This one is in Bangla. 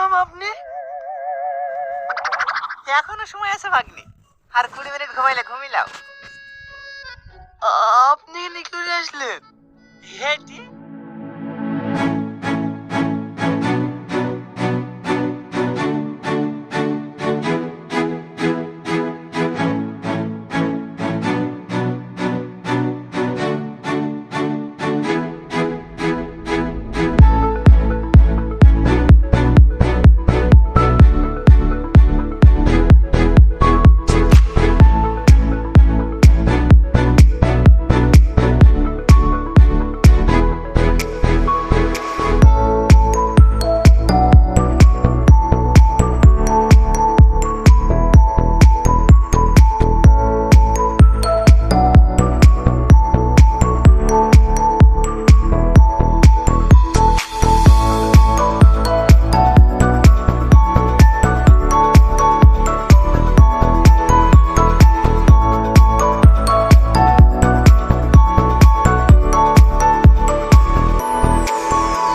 মামা আপনি? এখনও সময় আছে ভাগ্নি। আর কুড়ি মিনিট ঘুমাইলে ঘুমিলাও আপনি এখানে করে আসলেন? হেঁটি?